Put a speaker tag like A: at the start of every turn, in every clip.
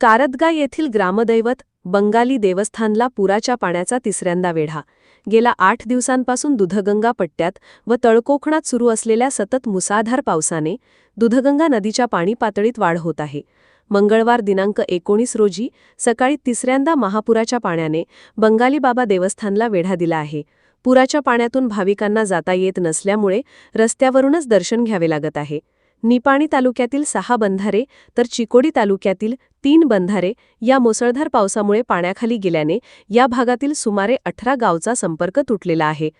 A: कारदगा येथील ग्रामदैवत बंगाली देवस्थानला पुराच्या पाण्याचा तिसऱ्यांदा वेढा. गेल्या आठ दिवसांपासून दुधगंगा पट्ट्यात व तळकोकणात सुरू असलेल्या सतत मुसाधार पावसाने दुधगंगा नदीच्या पाणी पातळीत वाढ होत आहे. मंगळवार दिनांक एकोणीस रोजी सकाळी तिसऱ्यांदा महापुराच्या पाण्याने बंगाली बाबा देवस्थानला वेढा दिला आहे. पुराच्या पाण्यातून भाविकांना जाता येत नसल्यामुळे रस्त्यावरूनच दर्शन घ्यावे लागत आहे. निपाणी तालुक्यातील सहा बंधारे तर चिकोडी तालुक्यातील तीन बंधारे या मुसळधार पावसामुळे पाण्याखाली गेल्याने या भागातील सुमारे अठरा गावचा संपर्क तुटलेला आहे.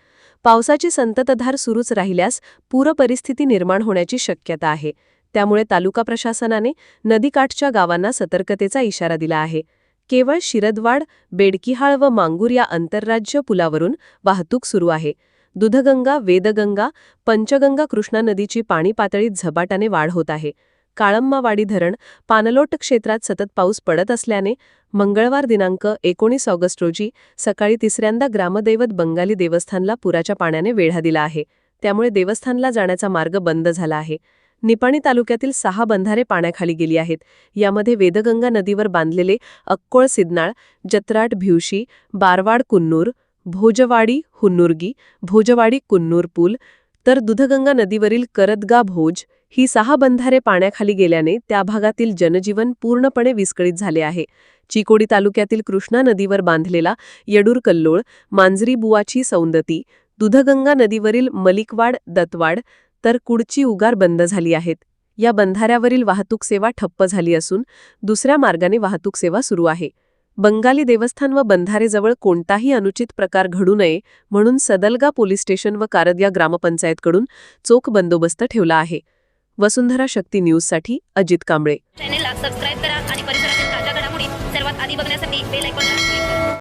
A: पावसाची संततधार सुरूच राहिल्यास पूरपरिस्थिती निर्माण होण्याची शक्यता आहे. त्यामुळे तालुका प्रशासनाने नदीकाठच्या गावांना सतर्कतेचा इशारा दिला आहे. केवळ शिरदवाड बेडकिहाळ व मांगूर या आंतरराज्य पुलावरून वाहतूक सुरू आहे. दुधगंगा वेदगंगा पंचगंगा कृष्णा नदीची पाणी पातळीत झपाट्याने वाढ होत आहे. काळम्मावाडी धरण पानलोट क्षेत्रात सतत पाऊस पडत असल्याने मंगळवार दिनांक एकोणीस ऑगस्ट रोजी सकाळी तिसऱ्यांदा ग्रामदैवत बंगाली देवस्थानला पुराच्या पाण्याने वेढा दिला आहे. त्यामुळे देवस्थानला जाण्याचा मार्ग बंद झाला आहे. निपाणी तालुक्यातील सहा बंधारे पाण्याखाली गेली आहेत. यामध्ये वेदगंगा नदीवर बांधलेले अक्कोळ सिद्नाळ जत्राट भिवशी बारवाड कुन्नूर भोजवाडी हुन्नुर्गी भोजवाडी कुन्नूर पूल तर दुधगंगा नदीवरील करदगा भोज ही सहा बंधारे पाण्याखाली गेल्याने त्या भागातील जनजीवन पूर्णपणे विस्कळीत झाले आहे. चिकोडी तालुक्यातील कृष्णा नदीवर बांधलेला येडूर कल्लोळ मांजरी बुवाची सौंदती दुधगंगा नदीवरील मलिकवाड दत्वाड तर कुडची उगार बंद झाली आहेत. या बंधाऱ्यावरील वाहतूक सेवा ठप्प झाली असून दुसऱ्या मार्गाने वाहतूक सेवा सुरू आहे. बंगाली देवस्थान व बंधारेजवळ कोणताही अनुचित प्रकार घडू नये म्हणून सदलगा पोलीस स्टेशन व कारदया ग्रामपंचायतकडून चोख बंदोबस्त ठेवला आहे. वसुंधरा शक्ती न्यूजसाठी अजित कांबळे.
B: चॅनेलला सबस्क्राईब करा आणि परिसरातील ताज्या घडामोडी सर्वात आधी बघण्यासाठी बेल आयकॉनला